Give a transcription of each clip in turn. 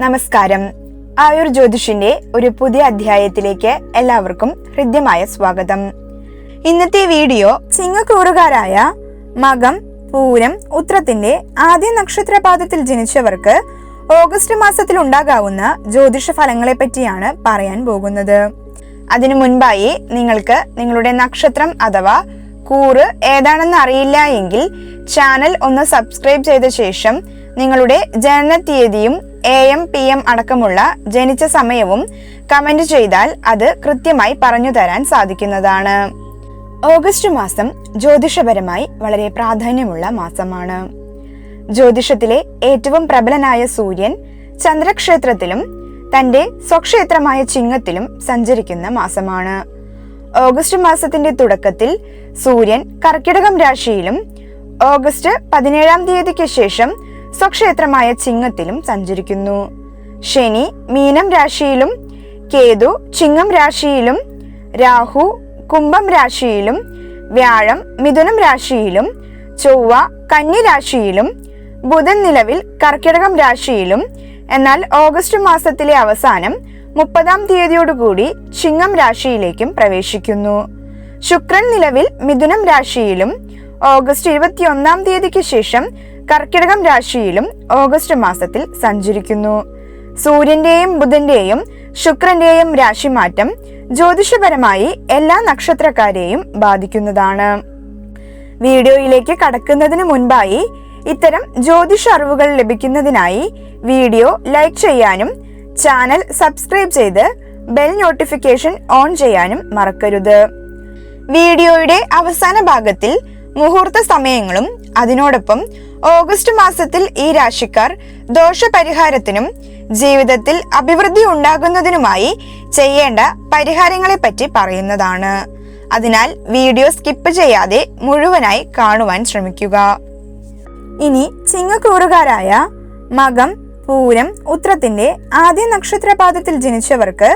നമസ്കാരം. ആയുർ ജ്യോതിഷിന്റെ ഒരു പുതിയ അധ്യായത്തിലേക്ക് എല്ലാവർക്കും ഹൃദ്യമായ സ്വാഗതം. ഇന്നത്തെ വീഡിയോ ചിങ്ങക്കൂറുകാരായ മകം പൂരം ഉത്രത്തിന്റെ ആദ്യ നക്ഷത്രപാദത്തിൽ ജനിച്ചവർക്ക് ഓഗസ്റ്റ് മാസത്തിൽ ഉണ്ടാകാവുന്ന ജ്യോതിഷ ഫലങ്ങളെ പറ്റിയാണ് പറയാൻ പോകുന്നത്. അതിനു മുൻപായി നിങ്ങൾക്ക് നിങ്ങളുടെ നക്ഷത്രം അഥവാ കൂറ് ഏതാണെന്ന് അറിയില്ല എങ്കിൽ ചാനൽ ഒന്ന് സബ്സ്ക്രൈബ് ചെയ്ത ശേഷം നിങ്ങളുടെ ജനന തീയതിയും എ എം പി എം അടക്കമുള്ള ജനിച്ച സമയവും കമന്റ് ചെയ്താൽ അത് കൃത്യമായി പറഞ്ഞു തരാൻ സാധിക്കുന്നതാണ്. ഓഗസ്റ്റ് മാസം ജ്യോതിഷപരമായി വളരെ പ്രാധാന്യമുള്ള മാസമാണ്. ജ്യോതിഷത്തിലെ ഏറ്റവും പ്രബലനായ സൂര്യൻ ചന്ദ്രക്ഷേത്രത്തിലും തന്റെ സ്വക്ഷേത്രമായ ചിങ്ങത്തിലും സഞ്ചരിക്കുന്ന മാസമാണ്. ഓഗസ്റ്റ് മാസത്തിന്റെ തുടക്കത്തിൽ സൂര്യൻ കർക്കിടകം രാശിയിലും ഓഗസ്റ്റ് പതിനേഴാം തീയതിക്ക് ശേഷം സ്വക്ഷേത്രമായ ചിങ്ങത്തിലും സഞ്ചരിക്കുന്നു. ശനി മീനം രാശിയിലും കേതു ചിങ്ങം രാശിയിലും രാഹു കുംഭം രാശിയിലും വ്യാഴം മിഥുനം രാശിയിലും ചൊവ്വ കന്നി രാശിയിലും ബുധൻ നിലവിൽ കർക്കിടകം രാശിയിലും. എന്നാൽ ഓഗസ്റ്റ് മാസത്തിലെ അവസാനം മുപ്പതാം തീയതിയോടുകൂടി ചിങ്ങം രാശിയിലേക്കും പ്രവേശിക്കുന്നു. ശുക്രൻ നിലവിൽ മിഥുനം രാശിയിലും ഓഗസ്റ്റ് ഇരുപത്തിയൊന്നാം തീയതിക്ക് ശേഷം കർക്കിടകം രാശിയിലും ഓഗസ്റ്റ് മാസത്തിൽ സഞ്ചരിക്കുന്നു. സൂര്യന്റെയും ബുധന്റെയും ശുക്രന്റെയും രാശിമാറ്റം ജ്യോതിഷപരമായി എല്ലാ നക്ഷത്രക്കാരെയും ബാധിക്കുന്നതാണ്. വീഡിയോയിലേക്ക് കടക്കുന്നതിന് മുൻപായി ഇത്തരം ജ്യോതിഷ അറിവുകൾ ലഭിക്കുന്നതിനായി വീഡിയോ ലൈക്ക് ചെയ്യാനും ചാനൽ സബ്സ്ക്രൈബ് ചെയ്ത് ബെൽ നോട്ടിഫിക്കേഷൻ ഓൺ ചെയ്യാനും മറക്കരുത്. വീഡിയോയുടെ അവസാന ഭാഗത്തിൽ മുഹൂർത്ത സമയങ്ങളും അതിനോടൊപ്പം ഓഗസ്റ്റ് മാസത്തിൽ ഈ രാശിക്കാർ ദോഷപരിഹാരത്തിനും ജീവിതത്തിൽ അഭിവൃദ്ധി ഉണ്ടാകുന്നതിനുമായി ചെയ്യേണ്ട പരിഹാരങ്ങളെ പറ്റി പറയുന്നതാണ്. അതിനാൽ വീഡിയോ സ്കിപ്പ് ചെയ്യാതെ മുഴുവനായി കാണുവാൻ ശ്രമിക്കുക. ഇനി ചിങ്ങക്കൂറുകാരായ മകം പൂരം ഉത്രത്തിന്റെ ആദ്യ നക്ഷത്രപാദത്തിൽ ജനിച്ചവർക്ക്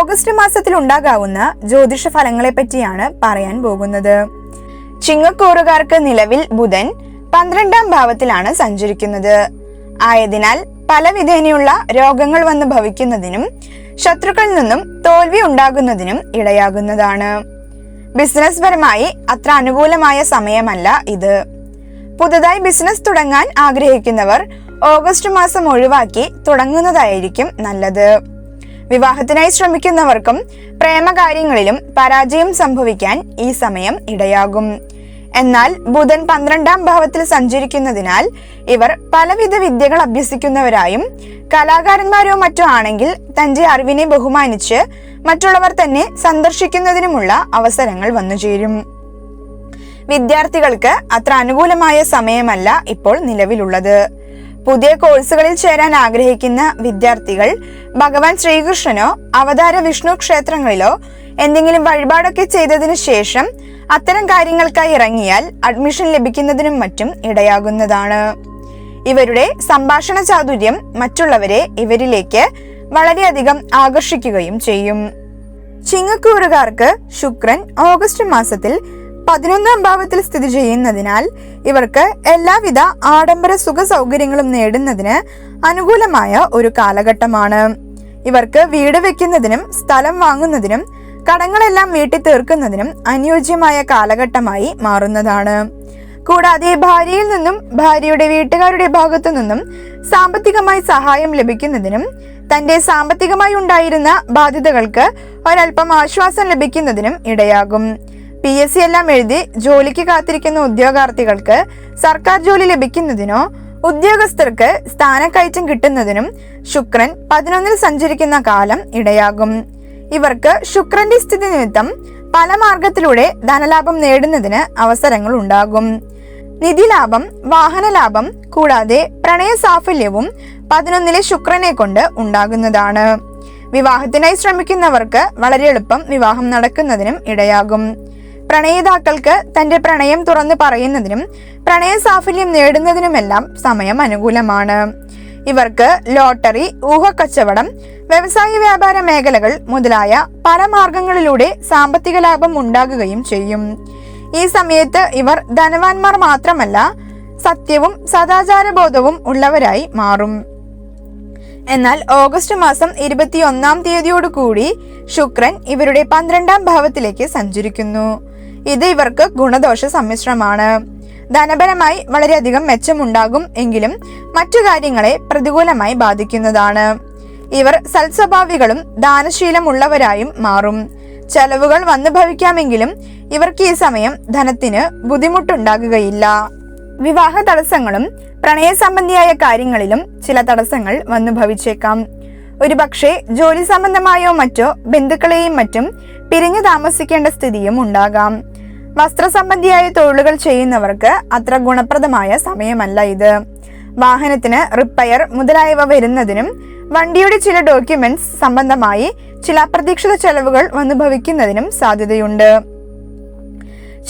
ഓഗസ്റ്റ് മാസത്തിൽ ഉണ്ടാകാവുന്ന ജ്യോതിഷ ഫലങ്ങളെ പറ്റിയാണ് പറയാൻ പോകുന്നത്. ചിങ്ങക്കൂറുകാർക്ക് നിലവിൽ ബുധൻ പന്ത്രണ്ടാം ഭാവത്തിലാണ് സഞ്ചരിക്കുന്നത്. ആയതിനാൽ പലവിധേനയുള്ള രോഗങ്ങൾ വന്ന് ഭവിക്കുന്നതിനും ശത്രുക്കളിൽ നിന്നും തോൽവി ഉണ്ടാകുന്നതിനും ഇടയാകുന്നതാണ്. ബിസിനസ് പരമായി അത്ര അനുകൂലമായ സമയമല്ല ഇത്. പുതുതായി ബിസിനസ് തുടങ്ങാൻ ആഗ്രഹിക്കുന്നവർ ഓഗസ്റ്റ് മാസം ഒഴിവാക്കി തുടങ്ങുന്നതായിരിക്കും നല്ലത്. വിവാഹത്തിനായി ശ്രമിക്കുന്നവർക്കും പ്രേമകാര്യങ്ങളിലും പരാജയം സംഭവിക്കാൻ ഈ സമയം ഇടയാകും. എന്നാൽ ബുധൻ പന്ത്രണ്ടാം ഭാവത്തിൽ സഞ്ചരിക്കുന്നതിനാൽ ഇവർ പലവിധ വിദ്യകൾ അഭ്യസിക്കുന്നവരായും കലാകാരന്മാരോ മറ്റോ ആണെങ്കിൽ തന്റെ അറിവിനെ ബഹുമാനിച്ച് മറ്റുള്ളവർ തന്നെ സന്ദർശിക്കുന്നതിനുമുള്ള അവസരങ്ങൾ വന്നുചേരും വിദ്യാർത്ഥികൾക്ക് അത്ര അനുകൂലമായ സമയമല്ല ഇപ്പോൾ നിലവിലുള്ളത്. പുതിയ കോഴ്സുകളിൽ ചേരാൻ ആഗ്രഹിക്കുന്ന വിദ്യാർത്ഥികൾ ഭഗവാൻ ശ്രീകൃഷ്ണനോ അവതാര വിഷ്ണു ക്ഷേത്രങ്ങളിലോ എന്തെങ്കിലും വഴിപാടൊക്കെ ചെയ്തതിനു ശേഷം അത്തരം കാര്യങ്ങൾക്കായി ഇറങ്ങിയാൽ അഡ്മിഷൻ ലഭിക്കുന്നതിനും മറ്റും ഇടയാകുന്നതാണ്. ഇവരുടെ സംഭാഷണ ചാതുര്യം മറ്റുള്ളവരെ ഇവരിലേക്ക് വളരെയധികം ആകർഷിക്കുകയും ചെയ്യും. ചിങ്ങക്കൂറുകാർക്ക് ശുക്രൻ ഓഗസ്റ്റ് മാസത്തിൽ പതിനൊന്നാം ഭാവത്തിൽ സ്ഥിതി ചെയ്യുന്നതിനാൽ ഇവർക്ക് എല്ലാവിധ ആഡംബര സുഖ സൗകര്യങ്ങളും നേടുന്നതിന് അനുകൂലമായ ഒരു കാലഘട്ടമാണ്. ഇവർക്ക് വീട് വെക്കുന്നതിനും സ്ഥലം വാങ്ങുന്നതിനും കടങ്ങളെല്ലാം വീട്ടി തീർക്കുന്നതിനും അനുയോജ്യമായ കാലഘട്ടമായി മാറുന്നതാണ്. കൂടാതെ ഭാര്യയിൽ നിന്നും ഭാര്യയുടെ വീട്ടുകാരുടെ ഭാഗത്തു നിന്നും സാമ്പത്തികമായി സഹായം ലഭിക്കുന്നതിനും തന്റെ സാമ്പത്തികമായി ഉണ്ടായിരുന്ന ബാധ്യതകൾക്ക് ഒരല്പം ആശ്വാസം ലഭിക്കുന്നതിനും ഇടയാകും. പി എസ് സി എല്ലാം എഴുതി ജോലിക്ക് കാത്തിരിക്കുന്ന ഉദ്യോഗാർത്ഥികൾക്ക് സർക്കാർ ജോലി ലഭിക്കുന്നതിനോ ഉദ്യോഗസ്ഥർക്ക് സ്ഥാനക്കയറ്റം കിട്ടുന്നതിനും ശുക്രൻ പതിനൊന്നിൽ സഞ്ചരിക്കുന്ന കാലം ഇടയാകും. ഇവർക്ക് ശുക്രന്റെ സ്ഥിതി നിമിത്തം പല മാർഗത്തിലൂടെ ധനലാഭം നേടുന്നതിന് അവസരങ്ങൾ ഉണ്ടാകും. നിധി ലാഭം വാഹന ലാഭം കൂടാതെ പ്രണയ സാഫല്യവും പതിനൊന്നിലെ ശുക്രനെ കൊണ്ട് ഉണ്ടാകുന്നതാണ്. വിവാഹത്തിനായി ശ്രമിക്കുന്നവർക്ക് വളരെ എളുപ്പം വിവാഹം നടക്കുന്നതിനും ഇടയാകും. പ്രണയിതാക്കൾക്ക് തന്റെ പ്രണയം തുറന്നു പറയുന്നതിനും പ്രണയ സാഫല്യം നേടുന്നതിനുമെല്ലാം സമയം അനുകൂലമാണ്. ഇവർക്ക് ലോട്ടറി ഊഹക്കച്ചവടം വ്യവസായ വ്യാപാര മേഖലകൾ മുതലായ പല മാർഗങ്ങളിലൂടെ സാമ്പത്തിക ലാഭം ഉണ്ടാകുകയും ചെയ്യും. ഈ സമയത്ത് ഇവർ ധനവാന്മാർ മാത്രമല്ല സത്യവും സദാചാര ബോധവും ഉള്ളവരായി മാറും. എന്നാൽ ഓഗസ്റ്റ് മാസം ഇരുപത്തിയൊന്നാം തീയതിയോടുകൂടി ശുക്രൻ ഇവരുടെ പന്ത്രണ്ടാം ഭാവത്തിലേക്ക് സഞ്ചരിക്കുന്നു. ഇത് ഇവർക്ക് ഗുണദോഷ സമ്മിശ്രമാണ്. ധനപരമായി വളരെയധികം മെച്ചമുണ്ടാകും എങ്കിലും മറ്റു കാര്യങ്ങളെ പ്രതികൂലമായി ബാധിക്കുന്നതാണ്. ഇവർ സൽസ്വഭാവികളും ദാനശീലമുള്ളവരായും മാറും. ചെലവുകൾ വന്നു ഭവിക്കാമെങ്കിലും ഇവർക്ക് ഈ സമയം ധനത്തിന് ബുദ്ധിമുട്ടുണ്ടാകുകയില്ല. വിവാഹ തടസ്സങ്ങളും പ്രണയ സംബന്ധിയായ കാര്യങ്ങളിലും ചില തടസ്സങ്ങൾ വന്നു ഭവിച്ചേക്കാം. ഒരുപക്ഷെ ജോലി സംബന്ധമായോ മറ്റോ ബന്ധുക്കളെയും മറ്റും പിരിഞ്ഞു താമസിക്കേണ്ട സ്ഥിതിയും ഉണ്ടാകാം. വസ്ത്ര സംബന്ധിയായ തൊഴിലുകൾ ചെയ്യുന്നവർക്ക് അത്ര ഗുണപ്രദമായ സമയമല്ല ഇത്. വാഹനത്തിന് റിപ്പയർ മുതലായവ വരുന്നതിനും വണ്ടിയുടെ ചില ഡോക്യുമെന്റ്സ് സംബന്ധമായി ചില അപ്രതീക്ഷിത ചെലവുകൾ വന്നു ഭവിക്കുന്നതിനും സാധ്യതയുണ്ട്.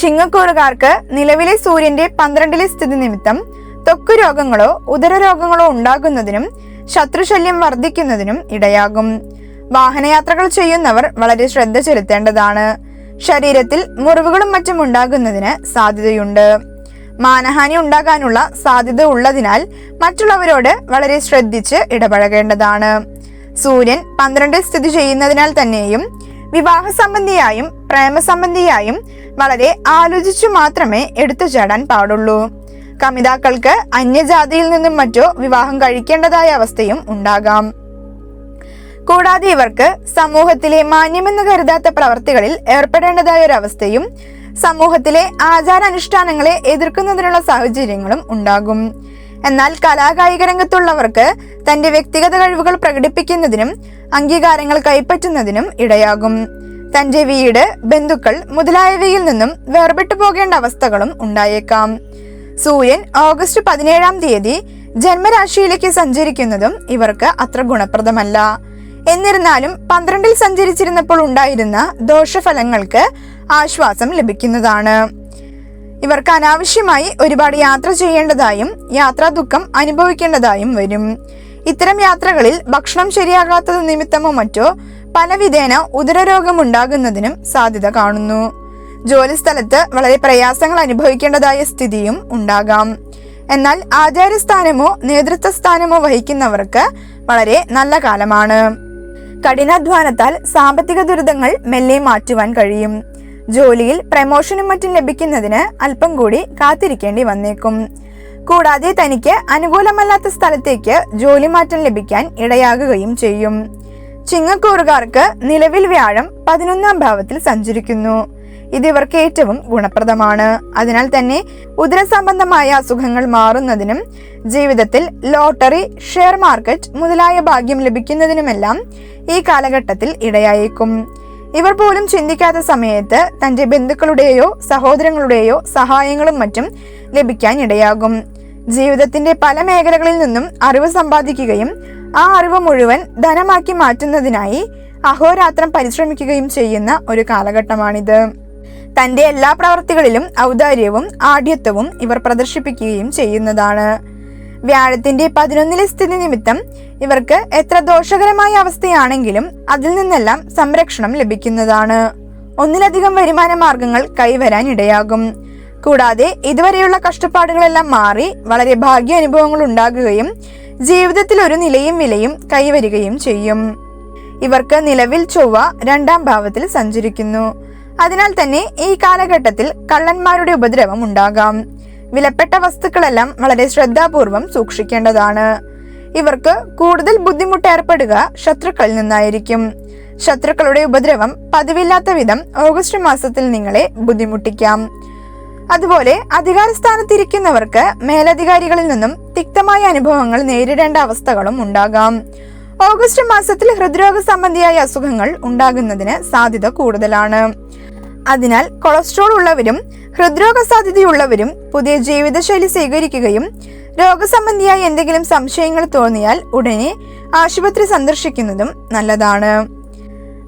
ചിങ്ങക്കൂറുകാർക്ക് നിലവിലെ സൂര്യന്റെ പന്ത്രണ്ടിലെ സ്ഥിതി നിമിത്തം ത്വക്ക് രോഗങ്ങളോ ഉദരരോഗങ്ങളോ ഉണ്ടാകുന്നതിനും ശത്രുശല്യം വർദ്ധിക്കുന്നതിനും ഇടയാകും. വാഹനയാത്രകൾ ചെയ്യുന്നവർ വളരെ ശ്രദ്ധ ചെലുത്തേണ്ടതാണ്. ശരീരത്തിൽ മുറിവുകളും മറ്റും ഉണ്ടാകുന്നതിന് സാധ്യതയുണ്ട്. മാനഹാനി ഉണ്ടാകാനുള്ള സാധ്യത ഉള്ളതിനാൽ മറ്റുള്ളവരോട് വളരെ ശ്രദ്ധിച്ച് ഇടപഴകേണ്ടതാണ്. സൂര്യൻ പന്ത്രണ്ടിൽ സ്ഥിതി ചെയ്യുന്നതിനാൽ തന്നെയും വിവാഹ സംബന്ധിയായും പ്രേമസംബന്ധിയായും വളരെ ആലോചിച്ചു മാത്രമേ എടുത്തു ചാടാൻ പാടുള്ളൂ. കമിതാക്കൾക്ക് അന്യജാതിയിൽ നിന്നും മറ്റോ വിവാഹം കഴിക്കേണ്ടതായ അവസ്ഥയും ഉണ്ടാകാം. കൂടാതെ ഇവർക്ക് സമൂഹത്തിലെ മാന്യമെന്ന് കരുതാത്ത പ്രവർത്തികളിൽ ഏർപ്പെടേണ്ടതായ ഒരു അവസ്ഥയും സമൂഹത്തിലെ ആചാരാനുഷ്ഠാനങ്ങളെ എതിർക്കുന്നതിനുള്ള സാഹചര്യങ്ങളും ഉണ്ടാകും. എന്നാൽ കലാകായിക രംഗത്തുള്ളവർക്ക് തന്റെ വ്യക്തിഗത കഴിവുകൾ പ്രകടിപ്പിക്കുന്നതിനും അംഗീകാരങ്ങൾ കൈപ്പറ്റുന്നതിനും ഇടയാകും. തന്റെ വീട് ബന്ധുക്കൾ മുതലായവയിൽ നിന്നും വേർപെട്ടു പോകേണ്ട അവസ്ഥകളും ഉണ്ടായേക്കാം. സൂര്യൻ ഓഗസ്റ്റ് പതിനേഴാം തീയതി ജന്മരാശിയിലേക്ക് സഞ്ചരിക്കുന്നതും ഇവർക്ക് അത്ര ഗുണപ്രദമല്ല. എന്നിരുന്നാലും പന്ത്രണ്ടിൽ സഞ്ചരിച്ചിരുന്നപ്പോൾ ഉണ്ടായിരുന്ന ദോഷഫലങ്ങൾക്ക് ആശ്വാസം ലഭിക്കുന്നതാണ്. ഇവർക്ക് അനാവശ്യമായി ഒരുപാട് യാത്ര ചെയ്യേണ്ടതായും യാത്രാ ദുഃഖം അനുഭവിക്കേണ്ടതായും വരും. ഇത്തരം യാത്രകളിൽ ഭക്ഷണം ശരിയാകാത്തത് നിമിത്തമോ മറ്റോ പലവിധേന ഉദരരോഗം ഉണ്ടാകുന്നതിനും സാധ്യത കാണുന്നു. ജോലിസ്ഥലത്ത് വളരെ പ്രയാസങ്ങൾ അനുഭവിക്കേണ്ടതായ സ്ഥിതിയും ഉണ്ടാകാം. എന്നാൽ ആചാര്യസ്ഥാനമോ നേതൃത്വ സ്ഥാനമോ വഹിക്കുന്നവർക്ക് വളരെ നല്ല കാലമാണ്. കഠിനാധ്വാനത്താൽ സാമ്പത്തിക ദുരിതങ്ങൾ മെല്ലെ മാറ്റുവാൻ കഴിയും. ജോലിയിൽ പ്രമോഷനും മറ്റും ലഭിക്കുന്നതിന് അല്പം കൂടി കാത്തിരിക്കേണ്ടി വന്നേക്കും. കൂടാതെ തനിക്ക് അനുകൂലമല്ലാത്ത സ്ഥലത്തേക്ക് ജോലി മാറ്റം ലഭിക്കാൻ ഇടയാകുകയും ചെയ്യും. ചിങ്ങക്കൂറുകാർക്ക് നിലവിൽ വ്യാഴം പതിനൊന്നാം ഭാവത്തിൽ സഞ്ചരിക്കുന്നു. ഇത് ഇവർക്ക് ഏറ്റവും ഗുണപ്രദമാണ്. അതിനാൽ തന്നെ ഉദര സംബന്ധമായ അസുഖങ്ങൾ മാറുന്നതിനും ജീവിതത്തിൽ ലോട്ടറി ഷെയർ മാർക്കറ്റ് മുതലായ ഭാഗ്യം ലഭിക്കുന്നതിനുമെല്ലാം ഈ കാലഘട്ടത്തിൽ ഇടയായേക്കും. ഇവർ പോലും ചിന്തിക്കാത്ത സമയത്ത് തന്റെ ബന്ധുക്കളുടെയോ സഹോദരങ്ങളുടെയോ സഹായങ്ങളും മറ്റും ലഭിക്കാൻ ഇടയാകും ജീവിതത്തിന്റെ പല മേഖലകളിൽ നിന്നും അറിവ് സമ്പാദിക്കുകയും ആ അറിവ് മുഴുവൻ ധനമാക്കി മാറ്റുന്നതിനായി അഹോരാത്രം പരിശ്രമിക്കുകയും ചെയ്യുന്ന ഒരു കാലഘട്ടമാണിത്. തന്റെ എല്ലാ പ്രവർത്തികളിലും ഔദാര്യവും ആഢ്യത്വവും ഇവർ പ്രദർശിപ്പിക്കുകയും ചെയ്യുന്നതാണ്. വ്യാഴത്തിന്റെ പതിനൊന്നിലെ സ്ഥിതി നിമിത്തം ഇവർക്ക് എത്ര ദോഷകരമായ അവസ്ഥയാണെങ്കിലും അതിൽ നിന്നെല്ലാം സംരക്ഷണം ലഭിക്കുന്നതാണ്. ഒന്നിലധികം വരുമാന മാർഗങ്ങൾ കൈവരാൻ ഇടയാകും. കൂടാതെ ഇതുവരെയുള്ള കഷ്ടപ്പാടുകളെല്ലാം മാറി വളരെ ഭാഗ്യ അനുഭവങ്ങൾ ഉണ്ടാകുകയും ജീവിതത്തിൽ ഒരു നിലയും വിലയും കൈവരികയും ചെയ്യും. ഇവർക്ക് നിലവിൽ ചൊവ്വ രണ്ടാം ഭാവത്തിൽ സഞ്ചരിക്കുന്നു. അതിനാൽ തന്നെ ഈ കാലഘട്ടത്തിൽ കള്ളന്മാരുടെ ഉപദ്രവം ഉണ്ടാകാം. വിലപ്പെട്ട വസ്തുക്കളെല്ലാം വളരെ ശ്രദ്ധാപൂർവം സൂക്ഷിക്കേണ്ടതാണ്. ഇവർക്ക് കൂടുതൽ ബുദ്ധിമുട്ട് ഏർപ്പെടുക ശത്രുക്കളിൽ നിന്നായിരിക്കും. ശത്രുക്കളുടെ ഉപദ്രവം പതിവില്ലാത്ത വിധം ഓഗസ്റ്റ് മാസത്തിൽ നിങ്ങളെ ബുദ്ധിമുട്ടിക്കാം. അതുപോലെ അധികാര സ്ഥാനത്തിരിക്കുന്നവർക്ക് മേലധികാരികളിൽ നിന്നും തിക്തമായ അനുഭവങ്ങൾ നേരിടേണ്ട അവസ്ഥകളും ഉണ്ടാകാം. ഓഗസ്റ്റ് മാസത്തിൽ ഹൃദ്രോഗ സംബന്ധിയായ അസുഖങ്ങൾ ഉണ്ടാകുന്നതിന് സാധ്യത കൂടുതലാണ്. അതിനാൽ കൊളസ്ട്രോൾ ഉള്ളവരും ഹൃദ്രോഗ സാധ്യതയുള്ളവരും പുതിയ ജീവിതശൈലി സ്വീകരിക്കുകയും രോഗസംബന്ധിയായ എന്തെങ്കിലും സംശയങ്ങൾ തോന്നിയാൽ ഉടനെ ആശുപത്രി സന്ദർശിക്കുന്നതും നല്ലതാണ്.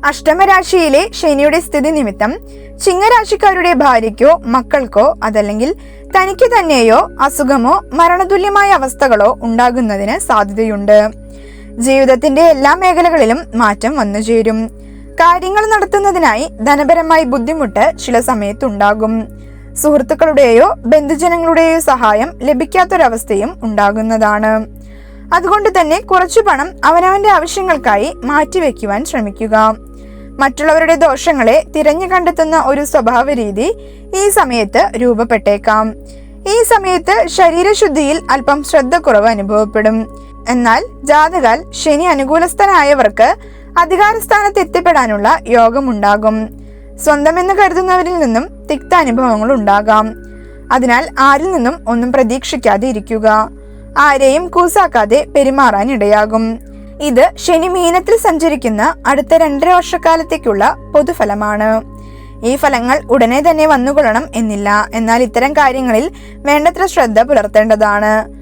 അഷ്ടമരാശിയിലെ ശനിയുടെ സ്ഥിതി നിമിത്തം ചിങ്ങരാശിക്കാരുടെ ഭാര്യയ്ക്കോ മക്കൾക്കോ അതല്ലെങ്കിൽ തനിക്ക് തന്നെയോ അസുഖമോ മരണതുല്യമായ അവസ്ഥകളോ ഉണ്ടാകുന്നതിന് സാധ്യതയുണ്ട്. ജീവിതത്തിന്റെ എല്ലാ മേഖലകളിലും മാറ്റം വന്നു ചേരും കാര്യങ്ങൾ നടത്തുന്നതിനായി ധനപരമായി ബുദ്ധിമുട്ട് ചില സമയത്തുണ്ടാകും. സുഹൃത്തുക്കളുടെയോ ബന്ധുജനങ്ങളുടെയോ സഹായം ലഭിക്കാത്തൊരവസ്ഥയും ഉണ്ടാകുന്നതാണ്. അതുകൊണ്ട് തന്നെ കുറച്ചു പണം അവനവന്റെ ആവശ്യങ്ങൾക്കായി മാറ്റിവെക്കുവാൻ ശ്രമിക്കുക. മറ്റുള്ളവരുടെ ദോഷങ്ങളെ തിരഞ്ഞു കണ്ടെത്തുന്ന ഒരു സ്വഭാവ രീതി ഈ സമയത്ത് രൂപപ്പെട്ടേക്കാം. ഈ സമയത്ത് ശരീരശുദ്ധിയിൽ അല്പം ശ്രദ്ധക്കുറവ് അനുഭവപ്പെടും. എന്നാൽ ജാതകാൽ ശനി അനുകൂലസ്ഥനായവർക്ക് അധികാരസ്ഥാനത്ത് എത്തിപ്പെടാനുള്ള യോഗമുണ്ടാകും. സ്വന്തമെന്ന് കരുതുന്നവരിൽ നിന്നും തിക്ത അനുഭവങ്ങൾ ഉണ്ടാകാം. അതിനാൽ ആരിൽ നിന്നും ഒന്നും പ്രതീക്ഷിക്കാതെ ഇരിക്കുക. ആരെയും കൂസാക്കാതെ പെരുമാറാൻ ഇടയാകും. ഇത് ശനി മീനത്തിൽ സഞ്ചരിക്കുന്ന അടുത്ത രണ്ടര വർഷക്കാലത്തേക്കുള്ള പൊതുഫലമാണ്. ഈ ഫലങ്ങൾ ഉടനെ തന്നെ വന്നുകൊള്ളണം എന്നില്ല. എന്നാൽ ഇത്തരം കാര്യങ്ങളിൽ വേണ്ടത്ര ശ്രദ്ധ പുലർത്തേണ്ടതാണ്.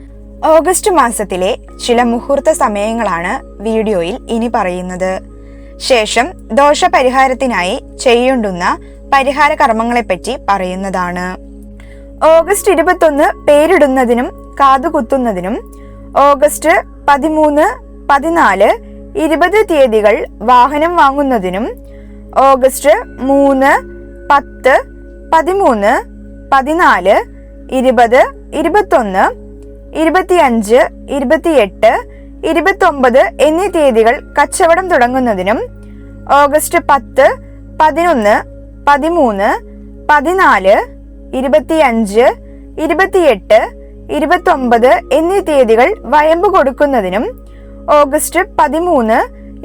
ഓഗസ്റ്റ് മാസത്തിലെ ചില മുഹൂർത്ത സമയങ്ങളാണ് വീഡിയോയിൽ ഇനി പറയുന്നത്. ശേഷം ദോഷപരിഹാരത്തിനായി ചെയ്യേണ്ടുന്ന പരിഹാര കർമ്മങ്ങളെപ്പറ്റി പറയുന്നതാണ്. ഓഗസ്റ്റ് ഇരുപത്തൊന്ന് പേരിടുന്നതിനും കാതുകുത്തുന്നതിനും ഓഗസ്റ്റ് പതിമൂന്ന് പതിനാല് ഇരുപത് തീയതികൾ വാഹനം വാങ്ങുന്നതിനും ഓഗസ്റ്റ് മൂന്ന് പത്ത് പതിമൂന്ന് പതിനാല് ഇരുപത് ഇരുപത്തൊന്ന് ഇരുപത്തിയഞ്ച് ഇരുപത്തിയെട്ട് ഇരുപത്തൊമ്പത് എന്നീ തീയതികൾ കച്ചവടം തുടങ്ങുന്നതിനും ഓഗസ്റ്റ് പത്ത് പതിനൊന്ന് പതിമൂന്ന് പതിനാല് ഇരുപത്തിയഞ്ച് ഇരുപത്തിയെട്ട് ഇരുപത്തൊമ്പത് എന്നീ തീയതികൾ വയമ്പ് കൊടുക്കുന്നതിനും ഓഗസ്റ്റ് പതിമൂന്ന്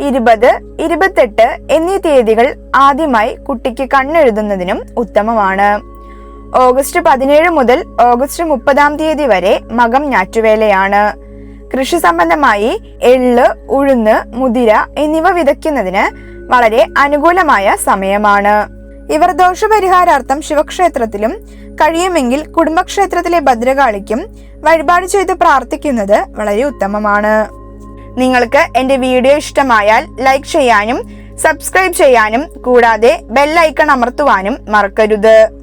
ഇരുപത് ഇരുപത്തെട്ട് എന്നീ തീയതികൾ ആദ്യമായി കുട്ടിക്ക് കണ്ണെഴുതുന്നതിനും ഉത്തമമാണ്. ഓഗസ്റ്റ് പതിനേഴ് മുതൽ ഓഗസ്റ്റ് മുപ്പതാം തീയതി വരെ മകം ഞാറ്റുവേലയാണ്. കൃഷി സംബന്ധമായി എള്ള് ഉഴുന്ന് മുതിര എന്നിവ വിതയ്ക്കുന്നതിന് വളരെ അനുകൂലമായ സമയമാണ്. ഇവർ ദോഷപരിഹാരാർത്ഥം ശിവക്ഷേത്രത്തിലും കഴിയുമെങ്കിൽ കുടുംബക്ഷേത്രത്തിലെ ഭദ്രകാളിക്കും വഴിപാട് ചെയ്ത് പ്രാർത്ഥിക്കുന്നത് വളരെ ഉത്തമമാണ്. നിങ്ങൾക്ക് എന്റെ വീഡിയോ ഇഷ്ടമായാൽ ലൈക്ക് ചെയ്യാനും സബ്സ്ക്രൈബ് ചെയ്യാനും കൂടാതെ ബെല്ലൈക്കൺ അമർത്തുവാനും മറക്കരുത്.